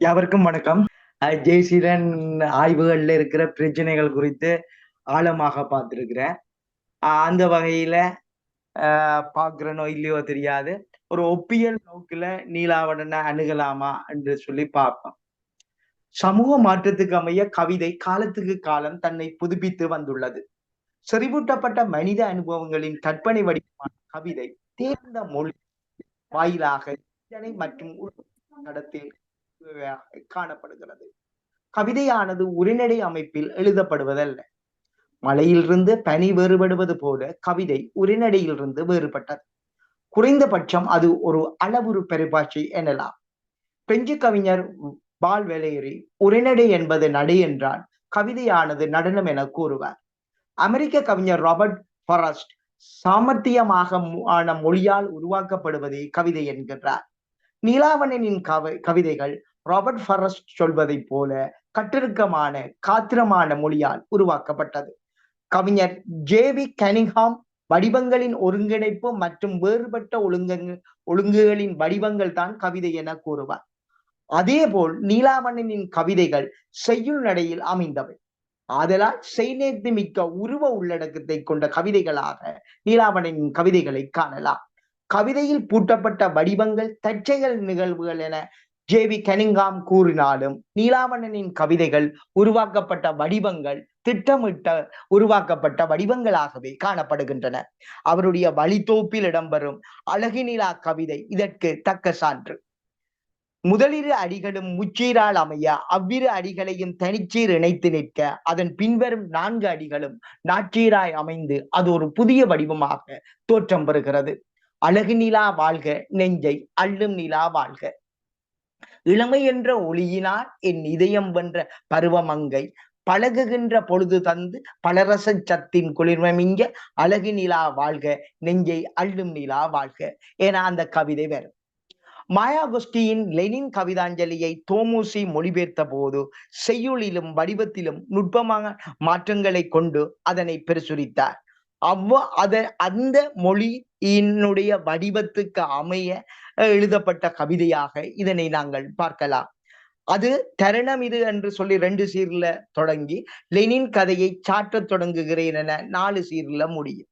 யாவருக்கும் வணக்கம். ஜெய்சீரன் ஜெய்சீலன் ஆய்வுகள்ல இருக்கிற பிரச்சனைகள் குறித்து ஆழமாக பார்த்திருக்கிறேன். அந்த வகையில அஹ் இல்லையோ தெரியாது. ஒரு ஒப்பியல் நோக்குல நீலாவடனை அணுகலாமா என்று சொல்லி பார்ப்போம். சமூக மாற்றத்துக்கு அமைய கவிதை காலத்துக்கு காலம் தன்னை புதுப்பித்து வந்துள்ளது. செறிவூட்டப்பட்ட மனித அனுபவங்களின் கற்பனை வடிவமான கவிதை தேர்ந்த மொழி வாயிலாக சிந்தனை மற்றும் நடத்தில் காணப்படுகிறது. கவிதையானது உரைநடை அமைப்பில் எழுதப்படுவதல்ல. மலையிலிருந்து பனி வேறுபடுவது போல கவிதை உரைநடையிலிருந்து வேறுபட்டது. குறைந்தபட்சம் அது ஒரு அளவுரு பெருபாட்சி எனலாம். பிரெஞ்சு கவிஞர் பால் வெலேரி உரைநடை என்பது நடை என்றால் கவிதையானது நடனம் என கூறுவார். அமெரிக்க கவிஞர் ராபர்ட் ஃபாரஸ்ட் சாமர்த்தியமாக ஆன மொழியால் உருவாக்கப்படுவதே கவிதை என்கின்றார் நீலாவணனின் கவி கவிதைகள் ராபர்ட் ஃபரஸ்ட் சொல்வதைப் போல கட்டிருக்கமான காத்திரமான மொழியால் உருவாக்கப்பட்டது. கவிஞர் ஜேவி கனிங்ஹாம் வடிவங்களின் ஒருங்கிணைப்பு மற்றும் வேறுபட்ட ஒழுங்கங்கள் ஒழுங்குகளின் வடிவங்கள் தான் கவிதை என கூறுவார். அதேபோல் நீலாமணனின் கவிதைகள் செய்யுள் நடையில் அமைந்தவை. ஆதலால் செய்நேர்த்தி மிக்க உருவ உள்ளடக்கத்தை கொண்ட கவிதைகளாக நீலாமணனின் கவிதைகளை காணலாம். கவிதையில் பூட்டப்பட்ட வடிவங்கள் தற்செயல் நிகழ்வுகள் என ஜே வி கனிங்காம் கூறினாலும் நீலாவணனின் கவிதைகள் உருவாக்கப்பட்ட வடிவங்கள் திட்டமிட்ட உருவாக்கப்பட்ட வடிவங்களாகவே காணப்படுகின்றன. அவருடைய வழித்தோப்பில் இடம்பெறும் அழகு நிலா கவிதை இதற்கு தக்க சான்று. முதலிரு அடிகளும் முச்சீரால் அமைய அவ்விரு அடிகளையும் தனிச்சீர் இணைத்து நிற்க அதன் பின்வரும் நான்கு அடிகளும் நாச்சீராய் அமைந்து அது ஒரு புதிய வடிவமாக தோற்றம் பெறுகிறது. அழகு நிலா வாழ்க நெஞ்சை அள்ளும் நிலா வாழ்க. இளமை என்ற ஒளியினால் என் இதயம் வென்ற பருவமங்கை பழகுகின்ற பொழுது தந்து பலரச சத்தின் குளிர்மமிங்க அழகு நிலா வாழ்க நெஞ்சை அள்ளும் நிலா வாழ்க என அந்த கவிதை வரும் மாயாகுஸ்டியின் லெனின் கவிதாஞ்சலியை தோமூசி மொழிபெயர்த்த போது செய்யுளிலும் வடிவத்திலும் நுட்பமாக மாற்றங்களை கொண்டு அதனை பிரசுரித்தார். அவ்வ அத அந்த மொழி என்னுடைய வடிவத்துக்கு அமைய எழுதப்பட்ட கவிதையாக இதனை நாங்கள் பார்க்கலாம். அது தருணம் இது என்று சொல்லி ரெண்டு சீர்ல தொடங்கி லெனின் கதையை சாற்றத் தொடங்குகிறேன் என நாலு சீர்ல முடியும்.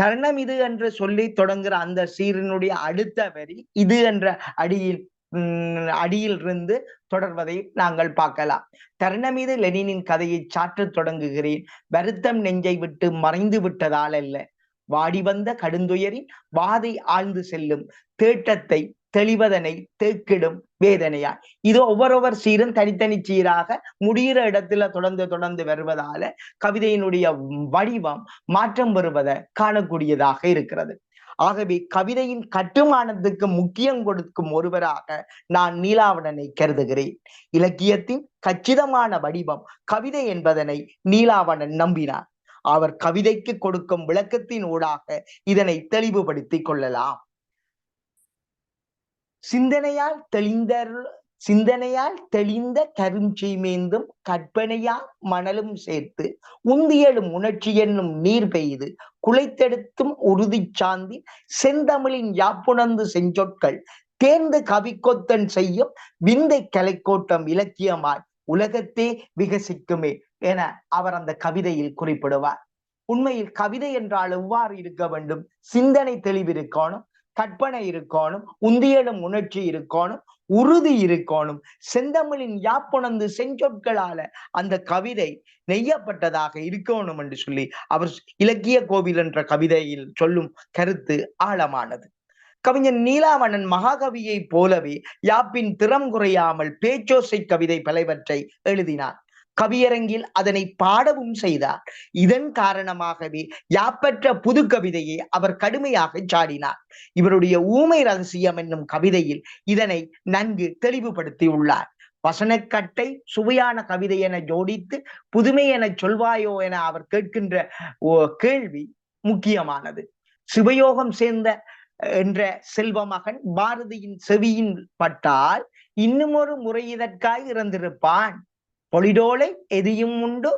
தருணம் இது என்று சொல்லி தொடங்குற அந்த சீரினுடைய அடுத்த வரி இது என்ற அடியில் உம் அடியில் இருந்து தொடர்வதை நாங்கள் பார்க்கலாம். தருணம் இது லெனினின் கதையை சாற்றத் தொடங்குகிறேன். வருத்தம் நெஞ்சை விட்டு மறைந்து விட்டதால் அல்ல. வாடி வந்த கடுந்துயரின் வாதை ஆழ்ந்து செல்லும் தேட்டத்தை தெளிவதனை தேக்கிடும் வேதனையா இது ஒவ்வொருவர் சீரும் தனித்தனி சீராக முடிகிற இடத்துல தொடர்ந்து தொடர்ந்து வருவதால கவிதையினுடைய வடிவம் மாற்றம் வருவதை காணக்கூடியதாக இருக்கிறது. ஆகவே கவிதையின் கட்டுமானத்துக்கு முக்கியம் கொடுக்கும் ஒருவராக நான் நீலாவணனை கருதுகிறேன். இலக்கியத்தின் கச்சிதமான வடிவம் கவிதை என்பதனை நீலாவணன் நம்பினார். அவர் கவிதைக்கு கொடுக்கும் விளக்கத்தின் ஊடாக இதனை தெளிவுபடுத்திக் கொள்ளலாம். சிந்தனையால் தெளிந்த சிந்தனையால் தெளிந்த கருஞ்சீமேந்தும் கற்பனையா மணலும் சேர்த்து உந்தியலும் உணர்ச்சி என்னும் நீர் பெய்து குலைத்தெடுத்தும் உறுதி சாந்தி செந்தமிழின் யாப்புணர்ந்து செஞ்சொற்கள் தேர்ந்து கவிக்கொத்தன் செய்யும் விந்தை கலைக்கோட்டம் இலக்கியமாய் உலகத்தே விகசிக்குமே. என அவர் அந்த கவிதையில் குறிப்பிடுவார். உண்மையில் கவிதை என்றால் எவ்வாறு இருக்க வேண்டும்? சிந்தனை தெளிவிருக்கணும் கற்பனை இருக்கணும் உந்தியலும் உணர்ச்சி இருக்கணும் உறுதி இருக்கணும். செந்தமிழின் யாப்புணர்ந்து செஞ்சொற்களால அந்த கவிதை நெய்யப்பட்டதாக இருக்கணும் என்று சொல்லி அவர் இலக்கிய கோவில் என்ற கவிதையில் சொல்லும் கருத்து ஆழமானது. கவிஞன் நீலாவணன் மகாகவியை போலவே யாப்பின் திறம் குறையாமல் பேச்சோசை கவிதை பலவற்றை எழுதினார் கவியரங்கில் அதனை பாடவும் செய்தார். இதன் காரணமாகவே யாப்பற்ற புது கவிதையை அவர் கடுமையாக சாடினார். இவருடைய ஊமை ரகசியம் என்னும் கவிதையில் இதனை நன்கு தெளிவுபடுத்தி உள்ளார் வசனக்கட்டை சுவையான கவிதை என ஜோடித்து புதுமை என சொல்வாயோ என அவர் கேட்கின்ற கேள்வி முக்கியமானது. சிவயோகம் சேர்ந்த என்ற செல்வ மகன் பாரதியின் செவியின் பட்டால் இன்னும் ஒரு முறை இதற்காய் இறந்திருப்பான். பொலிடோலை எதையும் உண்டு.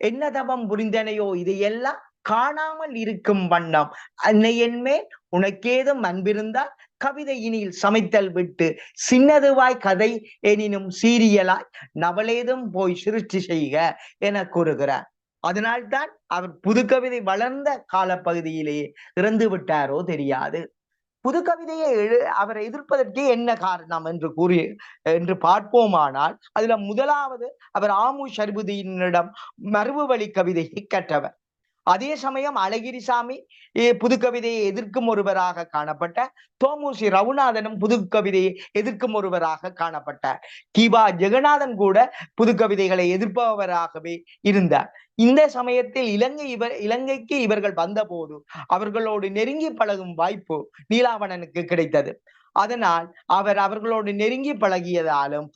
என்னதவம் புரிந்தனையோ இதையெல்லாம் காணாமல் இருக்கும் வண்ணம். அன்னை என்மேல் உனக்கேதும் அன்பிருந்தால் கவிதை இனியில் சமைத்தல் விட்டு சின்னதுவாய் கதை எனினும் சீரியலாய் நவலேதும் போய் சிருஷ்டி செய்க என கூறுகிறார். அதனால்தான் அவர் புதுக்கவிதை வளர்ந்த காலப்பகுதியிலேயே இறந்து விட்டாரோ தெரியாது. புது கவிதையை எழு அவரை எதிர்ப்பதற்கே என்ன காரணம் என்று கூறி என்று பார்ப்போமானால் அதுல முதலாவது அவர் ஆமு ஷர்புதீனிடம் மரபு வழி கவிதையை கற்றவர். அதே சமயம் அழகிரிசாமி புதுக்கவிதையை எதிர்க்கும் ஒருவராக காணப்பட்ட தோமுசி ரவுநாதனும் புதுக்கவிதையை எதிர்க்கும் ஒருவராக காணப்பட்டார். கிபா ஜெகநாதன் கூட புதுக்கவிதைகளை எதிர்ப்பவராகவே இருந்தார். இந்த சமயத்தில் இலங்கை இவர் இலங்கைக்கு இவர்கள் வந்தபோது அவர்களோடு நெருங்கி பழகும் வாய்ப்பு நீலாவணனுக்கு கிடைத்தது. அதனால் அவர் அவர்களோடு நெருங்கி பழகியதாலும்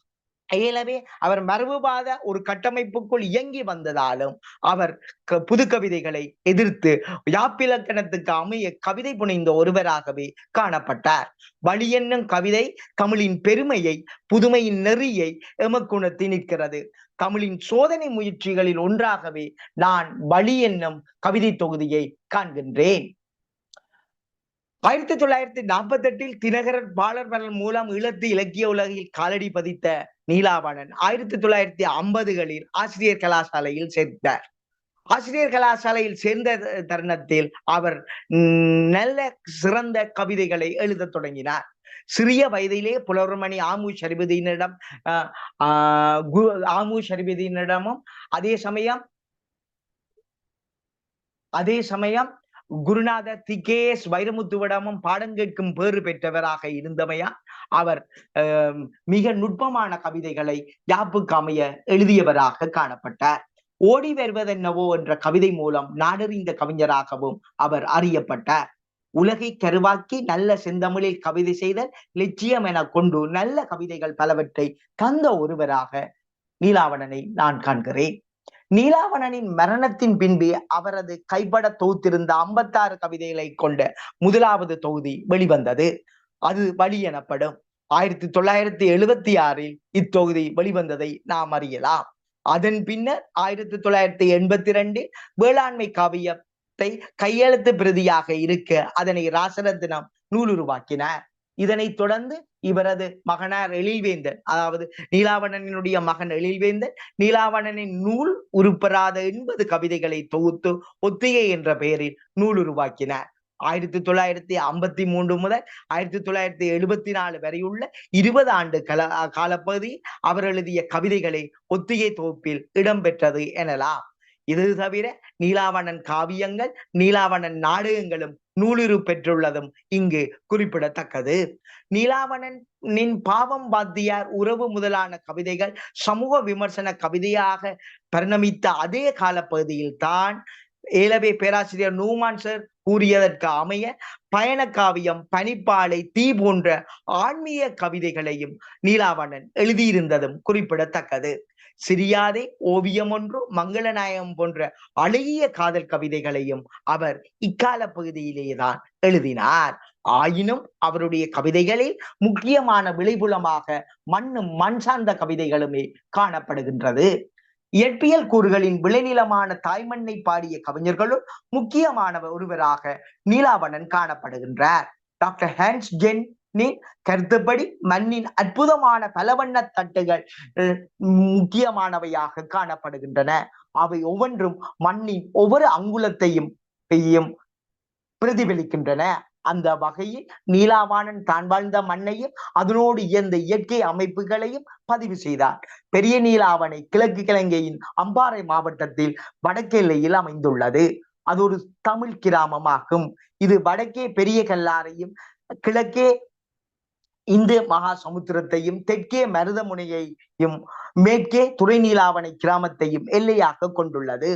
இயலவே அவர் மரபுவாத ஒரு கட்டமைப்புக்குள் இயங்கி வந்ததாலும் அவர் க- புதுக்கவிதைகளை எதிர்த்து யாப்பிலக்கணத்துக்கு அமைய கவிதை புனைந்த ஒருவராகவே காணப்பட்டார். வழி என்னும் கவிதை தமிழின் பெருமையை புதுமையின் நெறியை எமக்குணத்தி நிற்கிறது. தமிழின் சோதனை முயற்சிகளில் ஒன்றாகவே நான் வழி என்னும் கவிதை தொகுதியை காண்கின்றேன். ஆயிரத்தி தொள்ளாயிரத்தி நாற்பத்தி எட்டில் தினகரன் பாலர்மலர் மூலம் ஈழத்து இலக்கிய உலகில் காலடி பதித்த நீலாவணன் ஆயிரத்தி தொள்ளாயிரத்தி ஐம்பதுகளில் ஆசிரியர் கலாசாலையில் சேர்ந்தார். ஆசிரியர் கலாசாலையில் சேர்ந்த தருணத்தில் அவர் நல்ல சிறந்த கவிதைகளை எழுதத் தொடங்கினார். சிறிய வயதிலே புலவர்மணி ஆமு ஷரிபுதீனிடம் ஆஹ், ஆஹ், ஆமு ஷரிபுதீனிடமும் அதே சமயம் அதே சமயம் குருநாத திகேஸ் வைரமுத்துவிடமும் பாடம் கேட்கும் பேறு பெற்றவராக இருந்தமையா அவர் மிக நுட்பமான கவிதைகளை யாப்புக்கு அமைய எழுதியவராக காணப்பட்டார். ஓடி வருவதென்னவோ என்ற கவிதை மூலம் நாடறிந்த கவிஞராகவும் அவர் அறியப்பட்டார். உலகை கருவாக்கி நல்ல செந்தமிழில் கவிதை செய்த லட்சியம் என கொண்டு நல்ல கவிதைகள் பலவற்றை தந்த ஒருவராக நீலாவணனை நான் காண்கிறேன். நீலாவணனின் மரணத்தின் பின்பே அவரது கைப்பட தொகுத்திருந்த ஐம்பத்தாறு கவிதைகளை கொண்ட முதலாவது தொகுதி வெளிவந்தது. அது வழி எனப்படும். ஆயிரத்தி தொள்ளாயிரத்தி எழுபத்தி ஆறில் இத்தொகுதி வெளிவந்ததை நாம் அறியலாம். அதன் பின்னர் ஆயிரத்தி தொள்ளாயிரத்தி எண்பத்தி ரெண்டில் வேளாண்மை காவியத்தை கையெழுத்து பிரதியாக இருக்க அதனை ராசரத்தினம் நூலுருவாக்கினார். இதனைத் தொடர்ந்து இவரது மகனார் எழில்வேந்தன் அதாவது நீலாவணனினுடைய மகன் எழில்வேந்தன் நீலாவணனின் நூல் உருப்பெறாத எண்பது கவிதைகளை தொகுத்து ஒத்திகை என்ற பெயரில் நூல் உருவாக்கினார் ஆயிரத்தி தொள்ளாயிரத்தி ஐம்பத்தி மூன்று முதல் ஆயிரத்தி தொள்ளாயிரத்தி எழுபத்தி நாலு வரையுள்ள இருபது ஆண்டு கல காலப்பகுதி அவர் எழுதிய கவிதைகளை ஒத்திகை தொகுப்பில் இடம்பெற்றது எனலாம். இது தவிர நீலாவணன் காவியங்கள் நீலாவணன் நாடகங்களும் நூலுரு பெற்றுள்ளதும் இங்கு குறிப்பிடத்தக்கது. நீலாவணனின் பாவம் பாத்தியார் உறவு முதலான கவிதைகள் சமூக விமர்சன கவிதையாக பரிணமித்த அதே காலப்பகுதியில் தான் ஏலவே பேராசிரியர் நூமான் சார் கூறியதற்கு அமைய பயண காவியம் பனிப்பாலை தீ போன்ற ஆன்மீக கவிதைகளையும் நீலாவணன் எழுதியிருந்ததும் குறிப்பிடத்தக்கது. சிரியாதே ஓவியம் ஒன்று மங்களநாயகம் போன்ற அழகிய காதல் கவிதைகளையும் அவர் இக்கால பகுதியிலேதான் எழுதினார். ஆயினும் அவருடைய கவிதைகளில் முக்கியமான விளைபுலமாக மண்ணும் மண் சார்ந்த கவிதைகளுமே காணப்படுகின்றது. இயற்பியல் கூறுகளின் விளைநிலமான தாய்மண்ணை பாடிய கவிஞர்களுள் முக்கியமான ஒருவராக நீலாவணன் காணப்படுகின்றார். டாக்டர் ஹேன்ஸ் ஜென் கருத்துப்படி மண்ணின் அற்புதமான பலவண்ண தட்டுகள் முக்கியமானவையாக காணப்படுகின்றன. அவை ஒவ்வொன்றும் மண்ணின் ஒவ்வொரு அங்குலத்தையும் பிரதிபலிக்கின்றன. அந்த வகையில் நீலாவாணன் தான் வாழ்ந்த மண்ணையும் அதனோடு இயந்த இயற்கை அமைப்புகளையும் பதிவு செய்தார். பெரிய நீலாவணை கிழக்கு கிழங்கையின் அம்பாறை மாவட்டத்தில் வடக்கெல்லையில் அமைந்துள்ளது. அது ஒரு தமிழ் கிராமமாகும். இது வடக்கே பெரிய கல்லாரையும் கிழக்கே இந்து மகா சமுத்திரத்தையும் தெற்கே மருதமுனையையும் மேற்கே துறைநீலாவணை கிராமத்தையும் எல்லையாக கொண்டுள்ளது.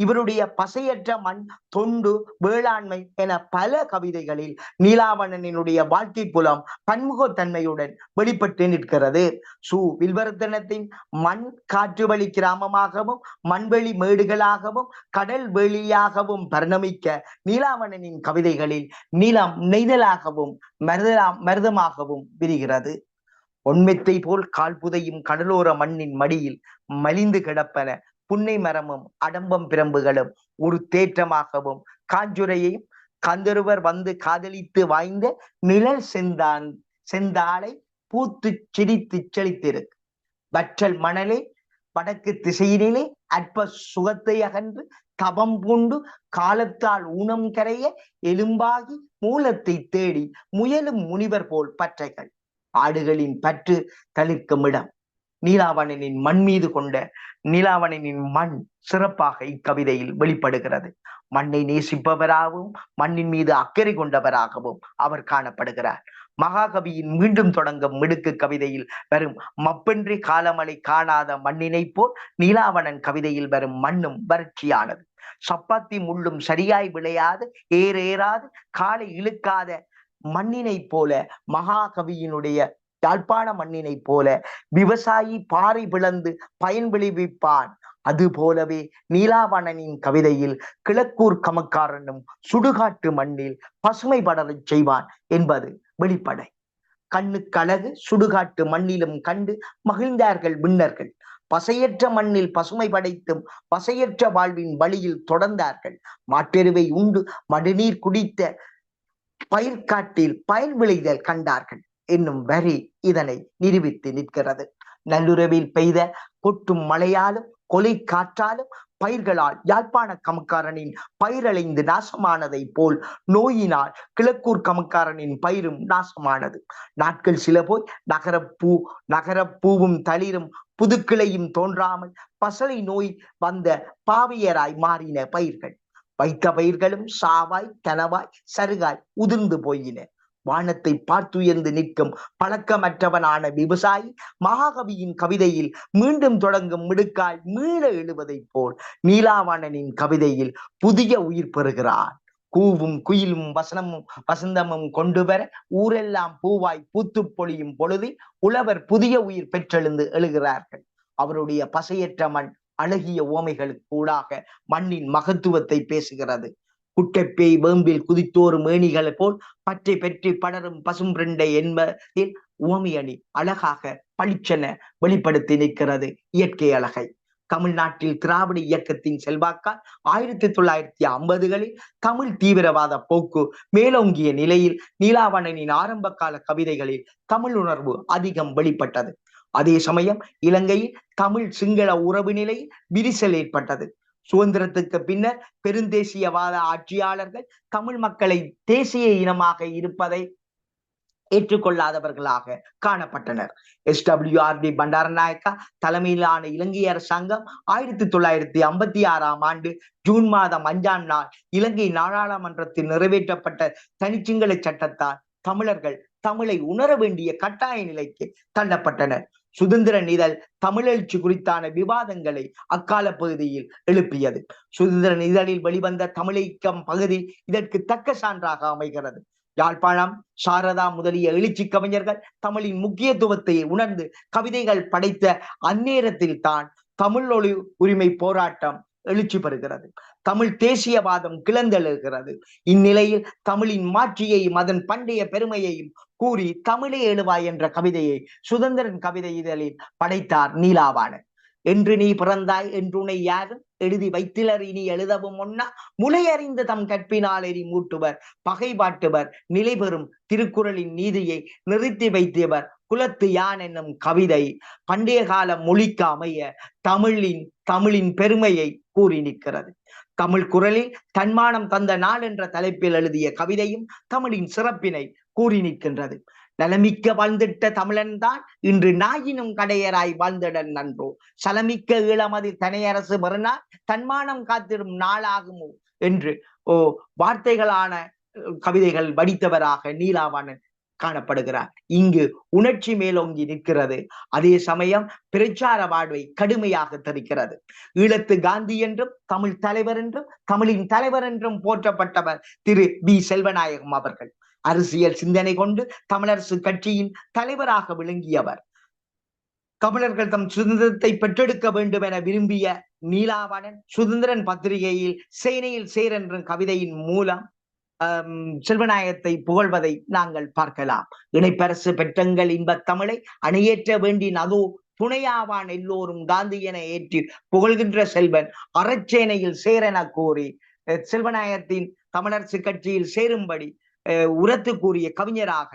இவருடைய பசையற்ற மண் தொண்டு வேளாண்மை என பல கவிதைகளில் நீலாவணனினுடைய வாழ்க்கை புலம் பன்முகத்தன்மையுடன் வெளிப்பட்டு நிற்கிறது. சு. வில்வர்த்தனத்தின் மண் காற்று வழி கிராமமாகவும் மண்வெளி மேடுகளாகவும் கடல் வெளியாகவும் பரிணமிக்க நீலாவணனின் கவிதைகளில் நீளம் நெய்தலாகவும் மருதலா மருதமாகவும் விரிகிறது. ஒன்மெத்தை போல் கால் புதையும் கடலோர மண்ணின் மடியில் மலிந்து கிடப்பன புன்னை மரமும் அடம்பம் பிரம்புகளும் ஒரு தேற்றமாகவும் காஞ்சுரையையும் கந்தருவர் வந்து காதலித்து வாய்ந்த நிழல் செந்தான் செந்தாளை பூத்து சிரித்து செழித்திருக்கு. வற்றல் மணலே வடக்கு திசையினிலே அற்ப சுகத்தை அகன்று தபம் பூண்டு காலத்தால் ஊனம் கரைய எலும்பாகி மூலத்தை தேடி முயலும் முனிவர் போல் பற்றைகள். ஆடுகளின் பற்று தளிர்க்கும் இடம். நீலாவணனின் மண் மீது கொண்ட நீலாவணனின் மண் சிறப்பாக இக்கவிதையில் வெளிப்படுகிறது. மண்ணை நேசிப்பவராகவும் மண்ணின் மீது அக்கறை கொண்டவராகவும் அவர் காணப்படுகிறார். மகாகவியின் மீண்டும் தொடங்கும் மிடுக்கு கவிதையில் வரும் மப்பென்றி காலமலை காணாத மண்ணினை போல் நீலாவணன் கவிதையில் வரும் மண்ணும் வறட்சியானது. சப்பாத்தி முள்ளும் சரியாய் விளையாது ஏறேறாது காலை இழுக்காத மண்ணினை போல மகாகவியினுடைய யாழ்ப்பாண மண்ணினை போல விவசாயி பாறை பிளந்து பயன் விளைவிப்பான். அது போலவே நீலாவணனின் கவிதையில் கிழக்கூர் கமக்காரனும் சுடுகாட்டு மண்ணில் பசுமை படரச் செய்வான் என்பது வெளிப்படை. கண்ணுக்கழகு சுடுகாட்டு மண்ணிலும் கண்டு மகிழ்ந்தார்கள் விண்ணர்கள். பசையற்ற மண்ணில் பசுமை படைத்தும் பசையற்ற வாழ்வின் வழியில் தொடர்ந்தார்கள். மாட்டெருவை உண்டு மடுநீர் குடித்த பயிர்காட்டில் பயன் விளைதல் கண்டார்கள். என்னும் வரி இதனை நிரூபித்து நிற்கிறது. நல்லுறவில் பெய்த கொட்டும் மழையாலும் கொலை காற்றாலும் பயிர்களால் யாழ்ப்பாண கமக்காரனின் பயிரழிந்து நாசமானதை போல் நோயினால் கிழக்கூர் கமக்காரனின் பயிரும் நாசமானது. நாட்கள் சில போய் நகரப்பூ நகரப்பூவும் தளிரும் புதுக்கிளையும் தோன்றாமல் பசலை நோய் வந்த பாவியராய் மாறின பயிர்கள். வைத்த பயிர்களும் சாவாய் கனவாய் சருகாய் உதிர்ந்து போயின. வானத்தை பார்த்துயர்ந்து நிற்கும் பழக்கமற்றவனான விவசாயி மகாகவியின் கவிதையில் மீண்டும் தொடங்கும் மிடுக்காய் மீள எழுவதைப் போல் நீலாவணனின் கவிதையில் புதிய உயிர் பெறுகிறான். கூவும் குயிலும் வசனமும் வசந்தமும் கொண்டு வர ஊரெல்லாம் பூவாய் பூத்து பொழியும் பொழுதில் உழவர் புதிய உயிர் பெற்றெழுந்து எழுகிறார்கள். அவருடைய பசையற்ற மண் அழகிய ஓமைகளுக்கு ஊடாக மண்ணின் மகத்துவத்தை பேசுகிறது. குட்டைப்பேய் வேம்பில் குதித்தோறும் மேனிகளை போல் பற்றி பெற்றி படரும் பசும் பிரண்டை என்பதில் ஓமியணி அழகாக பளிச்சென வெளிப்படுத்தி நிற்கிறது இயற்கை அழகை. தமிழ்நாட்டில் திராவிட இயக்கத்தின் செல்வாக்கால் ஆயிரத்தி தொள்ளாயிரத்தி ஐம்பதுகளில் தமிழ் தீவிரவாத போக்கு மேலோங்கிய நிலையில் நீலாவணனின் ஆரம்ப கால கவிதைகளில் தமிழ் உணர்வு அதிகம் வெளிப்பட்டது. அதே சமயம் இலங்கையில் தமிழ் சிங்கள உறவு நிலையில் விரிசல் ஏற்பட்டது. சுதந்திரத்துக்கு பின்னர் பெருந்தேசியவாத ஆட்சியாளர்கள் தமிழ் மக்களை தேசிய இனமாக இருப்பதை ஏற்றுக்கொள்ளாதவர்களாக காணப்பட்டனர். S W R D Bandaranaike தலைமையிலான இலங்கை அரசாங்கம் ஆயிரத்தி தொள்ளாயிரத்தி ஐம்பத்தி ஆறாம் ஆண்டு ஜூன் மாதம் அஞ்சாம் நாள் இலங்கை நாடாளுமன்றத்தில் நிறைவேற்றப்பட்ட தனிச்சிங்கள சட்டத்தால் தமிழர்கள் தமிழை உணர வேண்டிய கட்டாய நிலைக்கு தள்ளப்பட்டனர். சுதந்திர நிதழ் தமிழெழுச்சி குறித்தான விவாதங்களை அக்கால பகுதியில் எழுப்பியது. சுதந்திர நிதழில் வெளிவந்த தமிழீக்கம் பகுதி இதற்கு தக்க சான்றாக அமைகிறது. யாழ்ப்பாணம் சாரதா முதலிய எழுச்சி கவிஞர்கள் தமிழின் முக்கியத்துவத்தை உணர்ந்து கவிதைகள் படைத்த அந்நேரத்தில் தான் தமிழ் ஒளி உரிமை போராட்டம் எழுச்சி பெறுகிறது. தமிழ் தேசியவாதம் கிளந்தெழுகிறது இந்நிலையில் தமிழின் மாட்சியையும் அதன் பண்டைய பெருமையையும் கூறி தமிழே எழுவாய் என்ற கவிதையை சுதந்திரன் கவிதை இதழில் படைத்தார் நீலாவாணன். என்று நீ பிறந்தாய் என்றுனை யாரும் எழுதி வைத்திலர் இனி எழுதவும் முன்னா முளையறிந்து தம் கற்பினால் எரி மூட்டுவர் பகை பாட்டுவர் நிலை பெறும் திருக்குறளின் நீதியை நிறுத்தி வைத்தவர் குலத்து யான் என்னும் கவிதை பண்டைய கால மொழிக்கு அமைய தமிழின் தமிழின் பெருமையை கூறி நிற்கிறது. தமிழ் குரலில் தன்மானம் தந்த நாள் என்ற தலைப்பில் எழுதிய கவிதையும் தமிழின் சிறப்பினை கூறி நிற்கின்றது. நலமிக்க வாழ்ந்திட்ட தமிழன் தான் இன்று நாயினும் கடையராய் வாழ்ந்திடன் நன்றோ. சலமிக்க ஈழமதி தனையரசு மறுநாள் தன்மானம் காத்திடும் நாளாகுமோ என்று ஓ வார்த்தைகளான கவிதைகள் வடித்தவராக நீலாவாணன் காணப்படுகிறார். இங்கு உணர்ச்சி மேலோங்கி நிற்கிறது. அதே சமயம் பிரச்சார வாழ்வை கடுமையாக தரிக்கிறது ஈழத்து காந்தி என்றும் தமிழ் தலைவர் என்றும் தமிழின் தலைவர் என்றும் போற்றப்பட்டவர் திரு பி. செல்வநாயகம் அவர்கள். அரசியல் சிந்தனை கொண்டு தமிழரசு கட்சியின் தலைவராக விளங்கியவர். தமிழர்கள் தம் சுதந்திரத்தை பெற்றெடுக்க வேண்டும் என விரும்பிய நீலாவணன் சுதந்திரன் பத்திரிகையில் சேனையில் சேர் என்ற கவிதையின் மூலம் செல்வநாயகத்தை புகழ்வதை நாங்கள் பார்க்கலாம். இணைப்பரசு பெற்றங்கள் இன்பத் தமிழை அணையேற்ற வேண்டின் அதோ துணையாவான் எல்லோரும் காந்தி என ஏற்றி புகழ்கின்ற செல்வன் அறச்சேனையில் சேரென கூறி அஹ், செல்வநாயகத்தின் தமிழரசு கட்சியில் சேரும்படி அஹ், உரத்து கூறிய கவிஞராக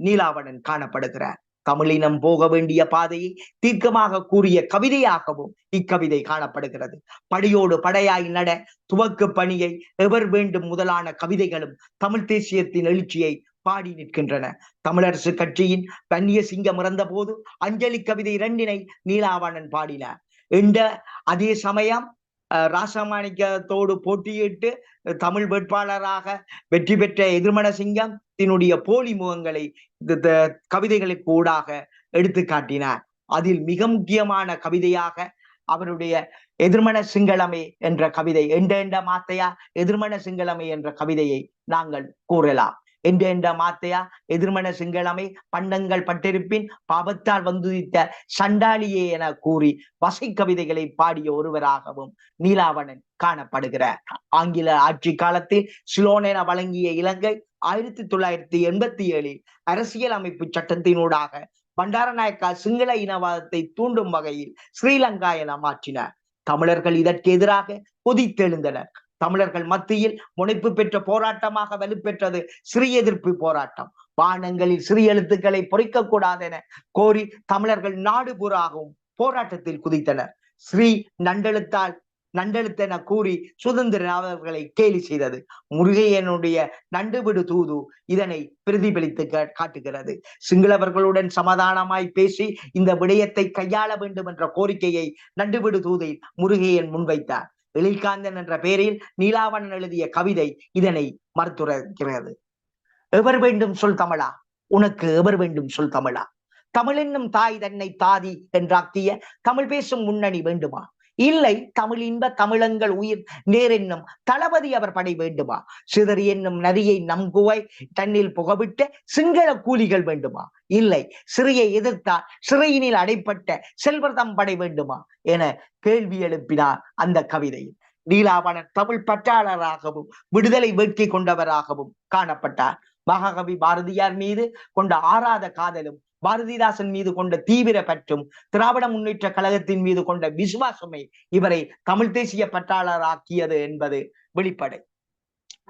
நீலாவணன் காணப்படுகிறார். தமிழினம் போக வேண்டிய பாதையை தீர்க்கமாக கூறிய கவிதையாகவும் இக்கவிதை காணப்படுகிறது. படையோடு படையாய் நட துவக்கு பணியை எவர் வேண்டும் முதலான கவிதைகளும் தமிழ் தேசியத்தின் எழுச்சியை பாடி நிற்கின்றன. தமிழரசு கட்சியின் பன்னிய சிங்கம் இறந்த போது அஞ்சலி கவிதை இரண்டினை நீலாவணன் பாடினார் இந்த அதே சமயம் அஹ், ராசமாணிக்கத்தோடு போட்டியிட்டு தமிழ் வேட்பாளராக வெற்றி பெற்ற எதிர்மண சிங்கம் தன்னுடைய போலி முகங்களை கவிதைகளுக்கு ஊடாக எடுத்து காட்டினார். அதில் மிக முக்கியமான கவிதையாக அவருடைய எதிர்மண சிங்களமே என்ற கவிதை எண்ட எண்ட மாத்தையா எதிர்மண சிங்களமே என்ற கவிதையை நாங்கள் கூறலாம். என்ற என்ற மாத்தையா எதிர்மண சிங்களமே பண்டங்கள் பட்டிருப்பின் பாபத்தால் வந்துதித்த சண்டாளியே என கூறி வசை கவிதைகளை பாடிய ஒருவராகவும் நீலாவணன் காணப்படுகிறார். ஆங்கில ஆட்சி காலத்தில் சிலோன் என வழங்கிய இலங்கை ஆயிரத்தி தொள்ளாயிரத்தி எண்பத்தி ஏழில் அரசியல் அமைப்பு சட்டத்தினூடாக பண்டாரநாயக்கா சிங்கள இனவாதத்தை தூண்டும் வகையில் ஸ்ரீலங்கா என மாற்றினார். தமிழர்கள் இதற்கு எதிராக கொதித்தெழுந்தனர். தமிழர்கள் மத்தியில் முனைப்பு பெற்ற போராட்டமாக வலுப்பெற்றது சிறு எதிர்ப்பு போராட்டம். வானங்களில் சிறிய எழுத்துக்களை பொறிக்க கூடாது என கோரி தமிழர்கள் நாடுபுறாகவும் போராட்டத்தில் குதித்தனர். ஸ்ரீ நண்டெழுத்தால் நண்டெழுத்தென கூறி சுதந்திர அவர்களை கேலி செய்தது. முருகையனுடைய நண்டுவிடு தூது இதனை பிரதிபலித்து கா- காட்டுகிறது. சிங்களவர்களுடன் சமாதானமாய் பேசி இந்த விடயத்தை கையாள வேண்டும் என்ற கோரிக்கையை நண்டுவிடு தூதை முருகையன் முன்வைத்தார். எழில்காந்தன் என்ற பெயரில் நீலாவணன் எழுதிய கவிதை இதனை மறுத்துரைக்கிறது. எவர் வேண்டும் சொல் தமிழா? உனக்கு எவர் வேண்டும் சொல் தமிழா? தமிழ் என்னும் தாய் தன்னை தாதி என்றாக்கிய தமிழ் பேசும் முன்னணி வேண்டுமா? இல்லை தமிழ் இன்ப தமிழங்கள் உயிர் நேர் என்னும் தளபதி அவர் படை வேண்டுமா? சிதறி என்னும் நதியை நம் குவை தன்னில் புகவிட்ட சிங்கள கூலிகள் வேண்டுமா? இல்லை சிறையை எதிர்த்தால் சிறையினில் அடைப்பட்ட செல்வர்தம் படை வேண்டுமா? என கேள்வி எழுப்பினார் அந்த கவிதையில். நீலாவணன் தமிழ் பற்றாளராகவும் விடுதலை வேட்கை கொண்டவராகவும் காணப்பட்டார். மகாகவி பாரதியார் மீது கொண்ட ஆறாத காதலும் பாரதிதாசன் மீது கொண்ட தீவிர பற்றும் திராவிட முன்னேற்ற கழகத்தின் மீது கொண்ட விசுவாசமே இவரை தமிழ் தேசிய பற்றாளராக்கியது என்பது வெளிப்படை.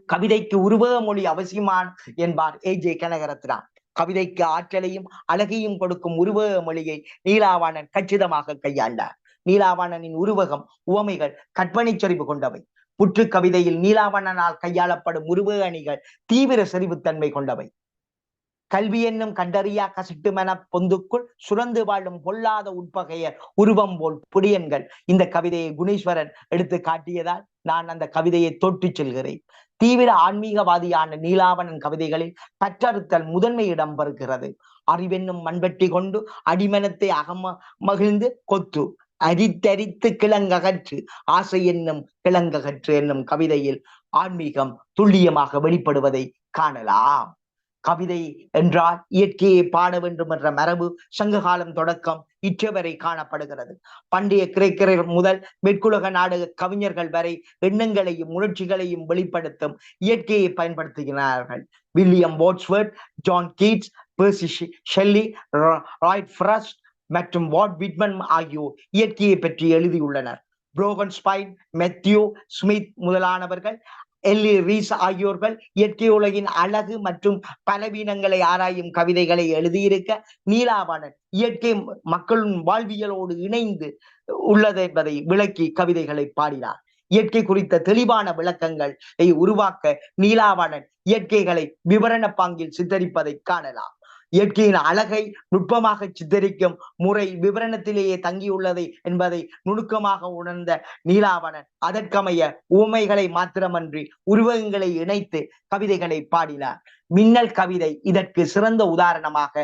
கவிதைக்கு உருவக மொழி அவசியமான் என்பார் ஏ. ஜே. கனகரத்னார் கவிதைக்கு ஆற்றலையும் அழகையும் கொடுக்கும் உருவக மொழியை நீலாவாணன் கச்சிதமாக கையாண்டார். நீலாவாணனின் உருவகம் உவமைகள் கற்பனை சரிவு கொண்டவை. புற்று கவிதையில் நீலாவணனால் கையாளப்படும் உருவக அணிகள் தீவிர செறிவுத்தன்மை கொண்டவை. கல்வி என்னும் கண்டறியா கசட்டுமென பொந்துக்குள் சுரந்து வாழும் பொல்லாத உட்பகையர் உருவம் போல் புடியன்கள் இந்த கவிதையை குணேஸ்வரன் எடுத்து காட்டியதால் நான் அந்த கவிதையை தொட்டுச் செல்கிறேன். தீவிர ஆன்மீகவாதியான நீலாவணன் கவிதைகளில் பற்றறுத்தல் முதன்மை இடம் பெறுகிறது அறிவென்னும் மண்பெட்டி கொண்டு அடிமனத்தை அகம மகிழ்ந்து கொத்து. அரித்தரித்து கிழங்ககற்று. ஆசை என்னும் கிழங்ககற்று என்னும் கவிதையில் ஆன்மீகம் துல்லியமாக வெளிப்படுவதை காணலாம். கவிதை என்றால் இயற்கையை பாட வேண்டும் என்ற மரபு சங்ககாலம் தொடக்கம் இற்றவரை காணப்படுகிறது. பண்டைய கிரேக்கரர் முதல் மேற்குலக நாடக கவிஞர்கள் வரை எண்ணங்களையும் உணர்ச்சிகளையும் வெளிப்படுத்தும் இயற்கையை பயன்படுத்துகிறார்கள். William Wordsworth John Keats Percy Shelley Robert Frost மற்றும் வாட் விட்மன் ஆகியோர் இயற்கையை பற்றி எழுதியுள்ளனர். புரோகன் ஸ்பைன் மெத்யூ ஸ்மித் முதலானவர்கள் எல்லி ரீஸ் ஆகியோர்கள் இயற்கை உலகின் அழகு மற்றும் பலவீனங்களை ஆராயும் கவிதைகளை எழுதியிருக்க நீலாவணன் இயற்கை மக்களின் வாழ்வியலோடு இணைந்து உள்ளது என்பதை விளக்கி கவிதைகளை பாடினார். இயற்கை குறித்த தெளிவான விளக்கங்களை உருவாக்க நீலாவணன் இயற்கைகளை விவரண பாங்கில் சித்தரிப்பதை காணலாம். இயற்கையின் அழகை நுட்பமாக சித்தரிக்கும் முறை விவரணத்திலேயே தங்கியுள்ளது என்பதை நுணுக்கமாக உணர்ந்த நீலாவணன் அதற்கமைய உவமைகளை மாத்திரமன்றி உருவகங்களை இணைத்து கவிதைகளை பாடினார். மின்னல் கவிதை இதற்கு சிறந்த உதாரணமாக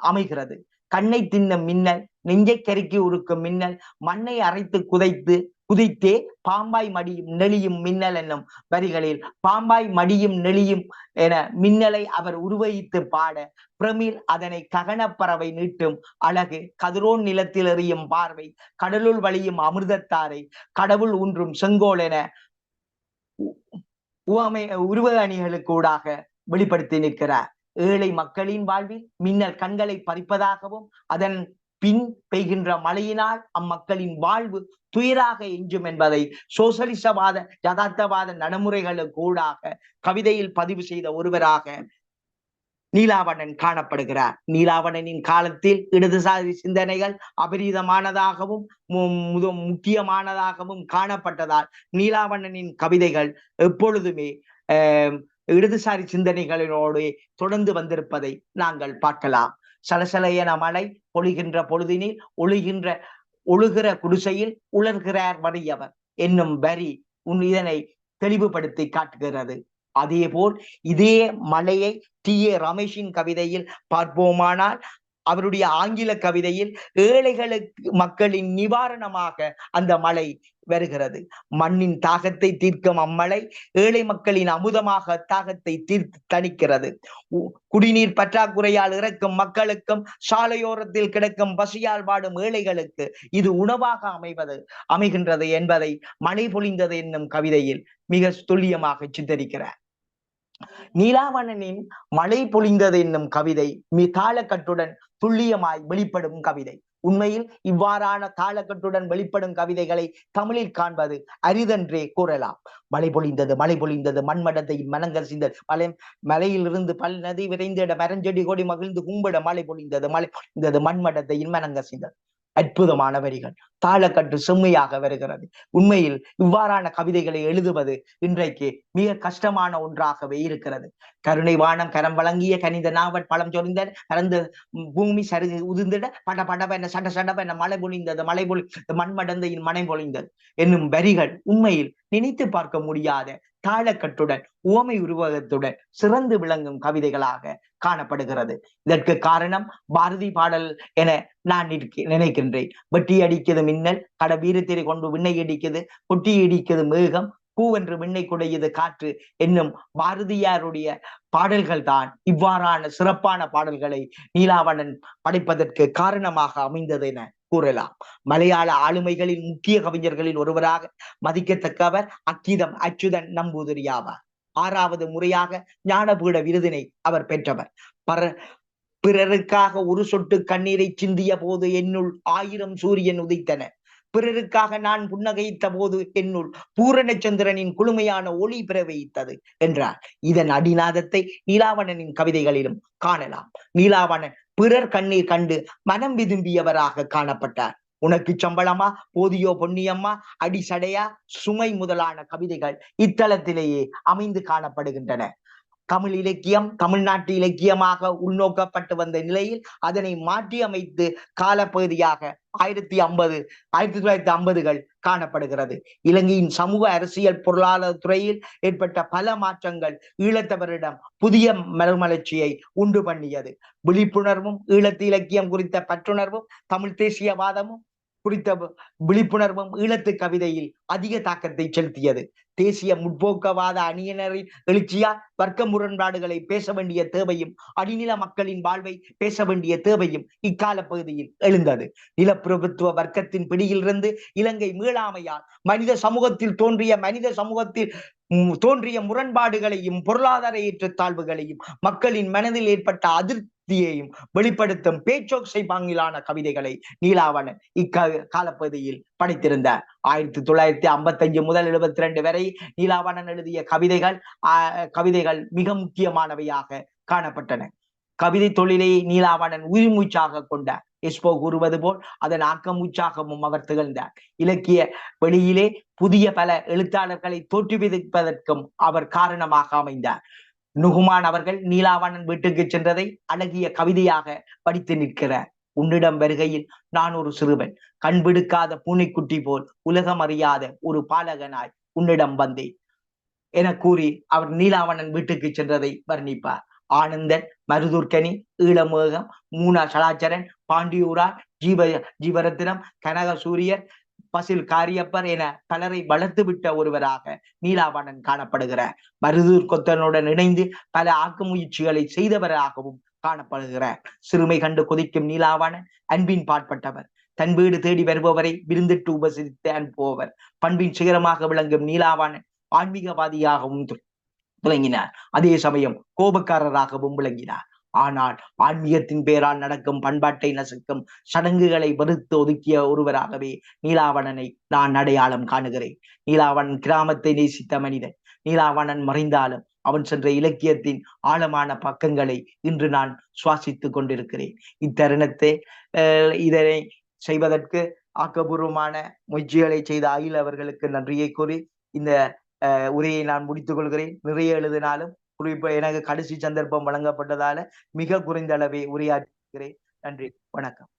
அமைகிறது. கண்ணை தின்னும் மின்னல் நெஞ்சை கருக்கி உருக்கும் மின்னல் மண்ணை அரைத்து குதைத்து குதித்தே பாம்பாய் மடியும் நெளியும் மின்னல் என்னும் வரிகளில் பாம்பாய் மடியும் நெளியும் என மின்னலை அவர் உருவகித்து பாட பிரமிழ் அதனை ககனப்பறவை நீட்டும் அழகு கதிரோன் நிலத்தில் எறியும் பார்வை கடலுள் வழியும் அமிர்தத்தாரை கடவுள் ஊன்றும் செங்கோல் என உ- உவமை உருவ அணிகளுக்கு ஊடாக வெளிப்படுத்தி நிற்கிறார். ஏழை மக்களின் வாழ்வில் மின்னல் கண்களை பறிப்பதாகவும் அதன் பின் பெய்கின்ற மழையினால் அம்மக்களின் வாழ்வு துயராக எஞ்சும் என்பதை சோசலிசவாத யதார்த்தவாத நடைமுறைகளுக்கு ஊடாக கவிதையில் பதிவு செய்த ஒருவராக நீலாவணன் காணப்படுகிறார். நீலாவணனின் காலத்தில் இடதுசாரி சிந்தனைகள் அபரீதமானதாகவும் முக்கியமானதாகவும் காணப்பட்டதால் நீலாவணனின் கவிதைகள் எப்பொழுதுமே இடதுசாரி சிந்தனைகளினோடு தொடர்ந்து வந்திருப்பதை நாங்கள் பார்க்கலாம். சலசலையன மலை பொழிகின்ற பொழுதினில் ஒழுகின்ற ஒழுகிற குடிசையில் உலர்கிறார் வறியவர். என்னும் வரி உன் இதனை தெளிவுபடுத்தி காட்டுகிறது. அதே போல் இதே மலையை டி ஏ ரமேஷின் கவிதையில் பார்ப்போமானால் அவருடைய ஆங்கில கவிதையில் ஏழைகளுக்கு மக்களின் நிவாரணமாக அந்த மலை வருகிறது. மண்ணின் தாகத்தை தீர்க்கும் அம்மலை ஏழை மக்களின் அமுதமாக தாகத்தை தீர்த்து தணிக்கிறது. குடிநீர் பற்றாக்குறையால் இறக்கும் மக்களுக்கும் சாலையோரத்தில் கிடக்கும் பசியால் வாடும் ஏழைகளுக்கு இது உணவாக அமைவது அமைகின்றது என்பதை மழை பொழிந்தது என்னும் கவிதையில் மிக துல்லியமாக சித்தரிக்கிறார். நீலாவணனின் மழை பொழிந்தது என்னும் கவிதை மி தாளக்கட்டுடன் துல்லியமாய் வெளிப்படும் கவிதை. உண்மையில் இவ்வாறான தாளக்கட்டுடன் வெளிப்படும் கவிதைகளை தமிழில் காண்பது அரிதென்றே கூறலாம். மழை பொழிந்தது மழை பொழிந்தது மண்மடத்தை மனங்கள் சிந்தது மலை மலையிலிருந்து பல் நதி விரைந்திட மரஞ்செடி கொடி மகிழ்ந்து கும்பிட மழை பொழிந்தது மழை பொழிந்தது மண்மடத்தை மனங்க சிந்தது அற்புதமான வரிகள். தாளக்கட்டு செம்மையாக வருகிறது. உண்மையில் இவ்வாறான கவிதைகளை எழுதுவது இன்றைக்கு மிக கஷ்டமான ஒன்றாகவே இருக்கிறது. கருணை வானம் கரம் வழங்கிய கனிந்த நாவல் பழம் சொரிந்த பறந்து பூமி சரி உதிர்ந்திட பட படவென சட சடவென மழை பொழிந்தது மழை பொழி மண்மடந்தையின் மனை பொழிந்தது. என்னும் வரிகள் உண்மையில் நினைத்து பார்க்க முடியாத தாளக்கட்டுடன் உவமை உருவகத்துடன் சிறந்து விளங்கும் கவிதைகளாக காணப்படுகிறது. இதற்கு காரணம் பாரதி பாடல் என நான் நினைக்கின்றேன். வெட்டி அடிக்கிறது மின்னல் கட வீரத்திரை கொண்டு விண்ணை அடிக்கிறது கொட்டி அடிக்கிறது மேகம் பூவென்று விண்ணை குடையது காற்று என்னும் பாரதியாருடைய பாடல்கள் தான் இவ்வாறான சிறப்பான பாடல்களை நீலாவணன் படைப்பதற்கு காரணமாக அமைந்தது என கூறலாம். மலையாள ஆளுமைகளின் முக்கிய கவிஞர்களில் ஒருவராக மதிக்கத்தக்கவர் அக்கிதம் அச்சுதன் நம்பூதிரியாவார் ஆறாவது முறையாக ஞானபீட விருதினை அவர் பெற்றவர். பர பிறருக்காக ஒரு சொட்டு கண்ணீரை சிந்திய போது என்னுள் ஆயிரம் சூரியன் உதித்தன. பிறருக்காக நான் புன்னகைத்த போது என்னுள் பூரணச்சந்திரனின் குளுமையான ஒளி பிறவைத்தது என்றார். இதன் அடிநாதத்தை நீலாவணனின் கவிதைகளிலும் காணலாம். நீலாவணன் பிறர் கண்ணீர் கண்டு மனம் விதும்பியவராக காணப்பட்டார். உனக்கு சம்பளமா போதியோ பொன்னியம்மா அடிசடையா சுமை முதலான கவிதைகள் இத்தலத்திலேயே அமைந்து காணப்படுகின்றன. தமிழ் இலக்கியம் தமிழ்நாட்டு இலக்கியமாக உள்நோக்கப்பட்டு வந்த நிலையில் அதனை மாற்றி அமைத்து காலப்பகுதியாக ஆயிரத்தி ஐம்பது ஆயிரத்தி தொள்ளாயிரத்தி ஐம்பதுகள் காணப்படுகிறது. இலங்கையின் சமூக அரசியல் பொருளாதார துறையில் ஏற்பட்ட பல மாற்றங்கள் ஈழத்தவரிடம் புதிய மறுமலர்ச்சியை உண்டு பண்ணியது. விழிப்புணர்வும் ஈழத்து இலக்கியம் குறித்த பற்றுணர்வும் தமிழ் தேசியவாதமும் குறித்த விழிப்புணர்வும் ஈழத்து கவிதையில் அதிக தாக்கத்தை செலுத்தியது. தேசிய முற்போக்கவாத அணியினரின் எழுச்சியால் வர்க்க முரண்பாடுகளை பேச வேண்டிய தேவையும் அடிநில மக்களின் வாழ்வை பேச வேண்டிய தேவையும் இக்கால பகுதியில் எழுந்தது. நிலப்பிரபுத்துவ வர்க்கத்தின் பிடியிலிருந்து இலங்கை மீளாமையால் மனித சமூகத்தில் தோன்றிய மனித சமூகத்தில் தோன்றிய முரண்பாடுகளையும் பொருளாதார ஏற்றத்தாழ்வுகளையும் மக்களின் மனதில் ஏற்பட்ட சக்தியையும் வெளிப்படுத்தும் பேச்சோக்சை பாங்கிலான கவிதைகளை நீலாவணன் இக்க காலப்பகுதியில் படைத்திருந்தார் ஆயிரத்தி தொள்ளாயிரத்தி ஐம்பத்தி அஞ்சு முதல் எழுபத்தி ரெண்டு வரை நீலாவணன் எழுதிய கவிதைகள் கவிதைகள் மிக முக்கியமானவையாக காணப்பட்டன. கவிதை தொழிலை நீலாவணன் உயிர்மூச்சாக கொண்டார் எஸ்போ கூறுவது போல் அதன் ஆக்கமூச்சாகவும் அவர் திகழ்ந்தார் இலக்கிய வெளியிலே புதிய பல எழுத்தாளர்களை தோற்றுவிப்பதற்கும் அவர் காரணமாக அமைந்தார். நுகுமான் அவர்கள் நீலாவணன் வீட்டுக்கு சென்றதை அழகிய கவிதையாக படித்து நிற்கிறார். உன்னிடம் வருகையில் நான் ஒரு சிறுவன். கண்பிடுக்காத பூனைக்குட்டி போல் உலகம் அறியாத ஒரு பாலகனாய் உன்னிடம் வந்தேன். என கூறி அவர் நீலாவணன் வீட்டுக்கு சென்றதை வர்ணிப்பார். ஆனந்தன் மருதுர்கனி ஈழமேகம் மூனா சலாச்சரன் பாண்டியூரா ஜீவ ஜீவரத்தினம் கனக சூரியர் பசில் காரியப்பர் என பலரை வளர்த்து விட்ட ஒருவராக நீலாவணன் காணப்படுகிறார். மருதூர் கொத்தனுடன் இணைந்து பல ஆக்க முயற்சிகளை செய்தவராகவும் காணப்படுகிறார். சிறுமை கண்டு கொதிக்கும் நீலாவணன் அன்பின் பாட்பட்டவர் தன் வீடு தேடி வருபவரை விருந்திட்டு உபசரித்து அனுப்புபவர் பண்பின் சிகரமாக விளங்கும் நீலாவணன் ஆன்மீகவாதியாகவும் விளங்கினார். அதே சமயம் கோபக்காரராகவும் விளங்கினார். ஆனால் ஆன்மீகத்தின் பேரால் நடக்கும் பண்பாட்டை நசுக்கும் சடங்குகளை வெறுத்து ஒதுக்கிய ஒருவராகவே நீலாவணனை நான் அடையாளம் காணுகிறேன். நீலாவணன் கிராமத்தை நேசித்த மனிதன். நீலாவணன் மறைந்தாலும் அவன் சென்ற இலக்கியத்தின் ஆழமான பக்கங்களை இன்று நான் சுவாசித்துக் கொண்டிருக்கிறேன். இத்தருணத்தை இதனை செய்வதற்கு ஆக்கப்பூர்வமான முயற்சிகளை செய்த அகில் அவர்களுக்கு நன்றியை கூறி இந்த உரையை நான் முடித்துக் கொள்கிறேன். நிறைய எழுதினாலும் குறிப்ப எனக்கு கடைசி சந்தர்ப்பம் வழங்கப்பட்டதால மிக குறைந்த அளவே உரையாற்றுகிறேன் நன்றி. வணக்கம்.